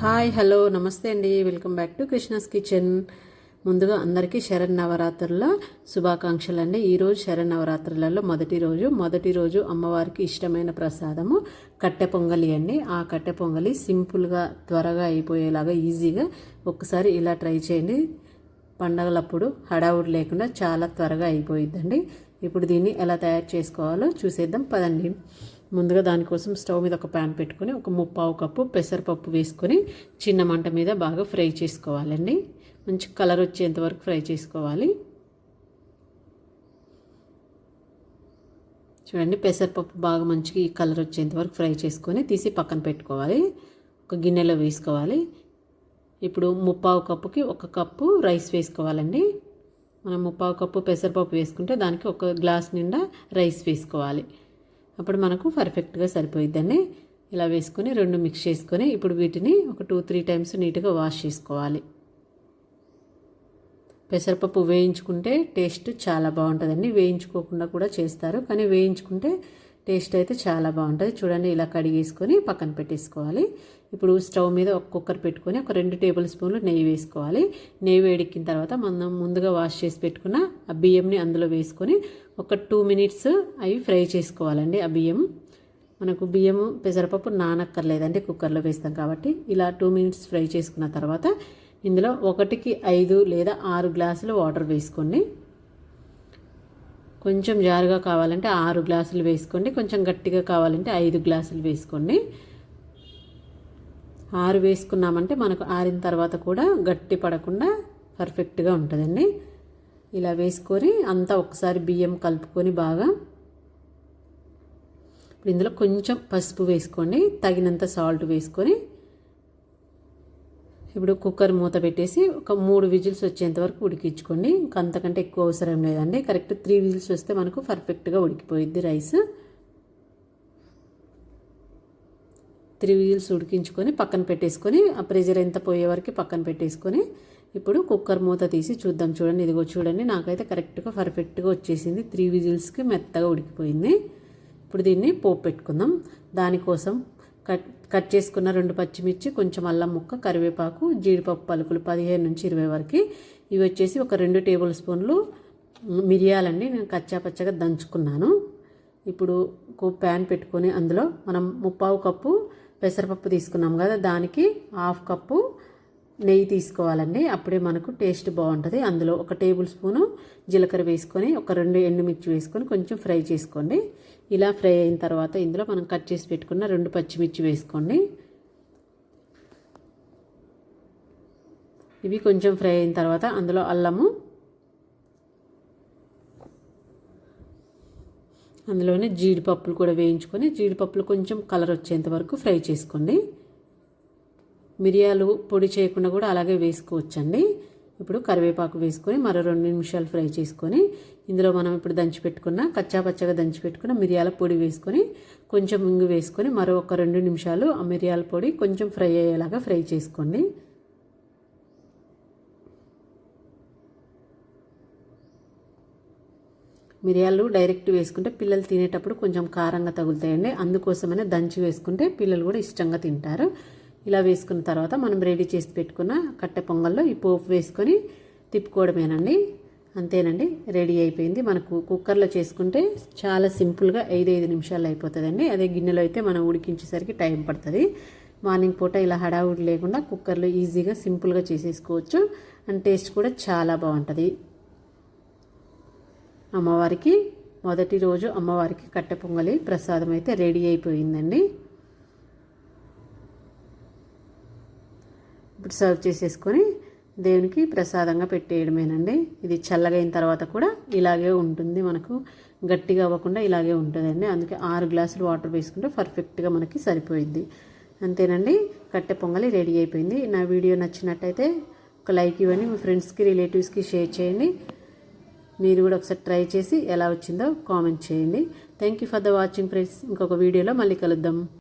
Hi hello నమస్తే అండి. Welcome back to Krishna's kitchen. ముందుగా అందరికీ శరణ్ నవరాత్రుల శుభాకాంక్షలు అండి ఈరోజు శరణ్ నవరాత్రులలో మొదటి రోజు మొదటి రోజు అమ్మవారికి ఇష్టమైన ప్రసాదము కట్టె పొంగలి అండి. ఆ కట్టె పొంగలి సింపుల్గా త్వరగా అయిపోయేలాగా ఈజీగా ఒక్కసారి ఇలా ట్రై చేయండి. పండగలప్పుడు హడావుడి లేకుండా చాలా త్వరగా అయిపోయిద్దండి. ఇప్పుడు దీన్ని ఎలా తయారు చేసుకోవాలో చూసేద్దాం. పదండి. ముందుగా దానికోసం స్టవ్ మీద ఒక ప్యాన్ పెట్టుకొని ఒక ముప్పావు కప్పు పెసరపప్పు వేసుకొని చిన్న మంట మీద బాగా ఫ్రై చేసుకోవాలండి. మంచి కలర్ వచ్చేంత వరకు ఫ్రై చేసుకోవాలి. చూడండి పెసరపప్పు బాగా మంచిగా ఈ కలర్ వచ్చేంత వరకు ఫ్రై చేసుకొని తీసి పక్కన పెట్టుకోవాలి. ఒక గిన్నెలో వేసుకోవాలి. ఇప్పుడు ముప్పావు కప్పుకి ఒక కప్పు రైస్ వేసుకోవాలండి. మనం ముప్పావు కప్పు పెసరపప్పు వేసుకుంటే దానికి ఒక గ్లాస్ నిండా రైస్ వేసుకోవాలి. అప్పుడు మనకు పర్ఫెక్ట్గా సరిపోయిద్దండి ఇలా వేసుకొని రెండు మిక్స్ చేసుకొని ఇప్పుడు వీటిని ఒక టూ త్రీ టైమ్స్ నీట్గా వాష్ చేసుకోవాలి. పెసరపప్పు వేయించుకుంటే టేస్ట్ చాలా బాగుంటుందండి. వేయించుకోకుండా కూడా చేస్తారు. కానీ వేయించుకుంటే టేస్ట్ అయితే చాలా బాగుంటుంది. చూడండి ఇలా కడిగేసుకొని పక్కన పెట్టేసుకోవాలి. ఇప్పుడు స్టవ్ మీద ఒక కుక్కర్ పెట్టుకొని ఒక రెండు టేబుల్ స్పూన్లు నెయ్యి వేసుకోవాలి. నెయ్యి వేడెక్కిన తర్వాత మనం ముందుగా వాష్ చేసి పెట్టుకున్న ఆ బియ్యంని అందులో వేసుకొని ఒక టూ మినిట్స్ అవి ఫ్రై చేసుకోవాలండి ఆ బియ్యం. మనకు బియ్యం పెసరపప్పు నానక్కర్లేదండి కుక్కర్లో వేస్తాం కాబట్టి. ఇలా టూ మినిట్స్ ఫ్రై చేసుకున్న తర్వాత ఇందులో ఒకటికి ఐదు లేదా ఆరు గ్లాసులు వాటర్ వేసుకోండి. కొంచెం జారుగా కావాలంటే ఆరు గ్లాసులు వేసుకోండి. కొంచెం గట్టిగా కావాలంటే ఐదు గ్లాసులు వేసుకోండి. ఆరు వేసుకున్నామంటే మనకు ఆరిన తర్వాత కూడా గట్టి పడకుండా పర్ఫెక్ట్గా ఉంటుందండి. ఇలా వేసుకొని అంతా ఒకసారి బియ్యం కలుపుకొని బాగా ఇప్పుడు ఇందులో కొంచెం పసుపు వేసుకోండి. తగినంత సాల్ట్ వేసుకొని ఇప్పుడు కుక్కర్ మూత పెట్టేసి ఒక మూడు విజిల్స్ వచ్చేంత వరకు ఉడికించుకోండి. ఇంకా అంతకంటే ఎక్కువ అవసరం లేదండి. కరెక్ట్ త్రీ విజిల్స్ వస్తే మనకు పర్ఫెక్ట్గా ఉడికిపోయిద్ది రైస్. త్రీ విజిల్స్ ఉడికించుకొని పక్కన పెట్టేసుకొని ఆ ప్రెజర్ ఎంత పోయే వరకు పక్కన పెట్టేసుకొని ఇప్పుడు కుక్కర్ మూత తీసి చూద్దాం చూడండి. ఇదిగో చూడండి నాకైతే కరెక్ట్గా పర్ఫెక్ట్గా వచ్చేసింది. త్రీ విజిల్స్కి మెత్తగా ఉడికిపోయింది. ఇప్పుడు దీన్ని పోపు పెట్టుకుందాం. దానికోసం కట్ కట్ చేసుకున్న రెండు పచ్చిమిర్చి కొంచెం అల్లం ముక్క కరివేపాకు జీడిపప్పు పలుకులు పదిహేను నుంచి ఇరవై వరకు. ఇవి వచ్చేసి ఒక రెండు టేబుల్ స్పూన్లు మిరియాలండి. నేను కచ్చా పచ్చగా దంచుకున్నాను. ఇప్పుడు ప్యాన్ పెట్టుకొని అందులో మనం ముప్పావు కప్పు పెసరపప్పు తీసుకున్నాం కదా దానికి హాఫ్ కప్పు నెయ్యి తీసుకోవాలండి. అప్పుడే మనకు టేస్ట్ బాగుంటుంది. అందులో ఒక టేబుల్ స్పూను జీలకర్ర వేసుకొని ఒక రెండు ఎండుమిర్చి వేసుకొని కొంచెం ఫ్రై చేసుకోండి. ఇలా ఫ్రై అయిన తర్వాత ఇందులో మనం కట్ చేసి పెట్టుకున్న రెండు పచ్చిమిర్చి వేసుకోండి. ఇవి కొంచెం ఫ్రై అయిన తర్వాత అందులో అల్లము అందులోనే జీడిపప్పులు కూడా వేయించుకొని జీడిపప్పులు కొంచెం కలర్ వచ్చేంత వరకు ఫ్రై చేసుకోండి. మిరియాలు పొడి చేయకుండా కూడా అలాగే వేసుకోవచ్చండి. ఇప్పుడు కరివేపాకు వేసుకొని మరో రెండు నిమిషాలు ఫ్రై చేసుకొని ఇందులో మనం ఇప్పుడు దంచి పెట్టుకున్న కచ్చా పచ్చగా దంచి పెట్టుకున్న మిరియాల పొడి వేసుకొని కొంచెం ఇంగు వేసుకొని మరో ఒక రెండు నిమిషాలు ఆ మిరియాల పొడి కొంచెం ఫ్రై అయ్యేలాగా ఫ్రై చేసుకోండి. మిరియాలు డైరెక్ట్ వేసుకుంటే పిల్లలు తినేటప్పుడు కొంచెం కారంగా తగులుతాయండి. అందుకోసమనే దంచి వేసుకుంటే పిల్లలు కూడా ఇష్టంగా తింటారు. ఇలా వేసుకున్న తర్వాత మనం రెడీ చేసి పెట్టుకున్న కట్టె పొంగల్లో ఈ పోపు వేసుకొని తిప్పుకోవడమేనండి. అంతేనండి రెడీ అయిపోయింది. మనకు కుక్కర్లో చేసుకుంటే చాలా సింపుల్గా ఐదు ఐదు నిమిషాలు అయిపోతుందండి. అదే గిన్నెలో అయితే మనం ఉడికించేసరికి టైం పడుతుంది. మార్నింగ్ పూట ఇలా హడావుడి లేకుండా కుక్కర్లో ఈజీగా సింపుల్గా చేసేసుకోవచ్చు. అండ్ టేస్ట్ కూడా చాలా బాగుంటుంది. అమ్మవారికి మొదటి రోజు అమ్మవారికి కట్టె పొంగలి ప్రసాదం అయితే రెడీ అయిపోయిందండి. ఇప్పుడు సర్వ్ చేసేసుకొని దేవునికి ప్రసాదంగా పెట్టేయడమేనండి. ఇది చల్లగైన తర్వాత కూడా ఇలాగే ఉంటుంది మనకు. గట్టిగా అవ్వకుండా ఇలాగే ఉంటుందండి. అందుకే ఆరు గ్లాసులు వాటర్ వేసుకుంటే పర్ఫెక్ట్గా మనకి సరిపోయింది అంతేనండి. కట్టె పొంగలి రెడీ అయిపోయింది. నా వీడియో నచ్చినట్టయితే ఒక లైక్ ఇవ్వండి. మీ ఫ్రెండ్స్కి రిలేటివ్స్కి షేర్ చేయండి. మీరు కూడా ఒకసారి ట్రై చేసి ఎలా వచ్చిందో కామెంట్ చేయండి. Thank you for the watching friends ఇంకొక వీడియోలో మళ్ళీ కలుద్దాం.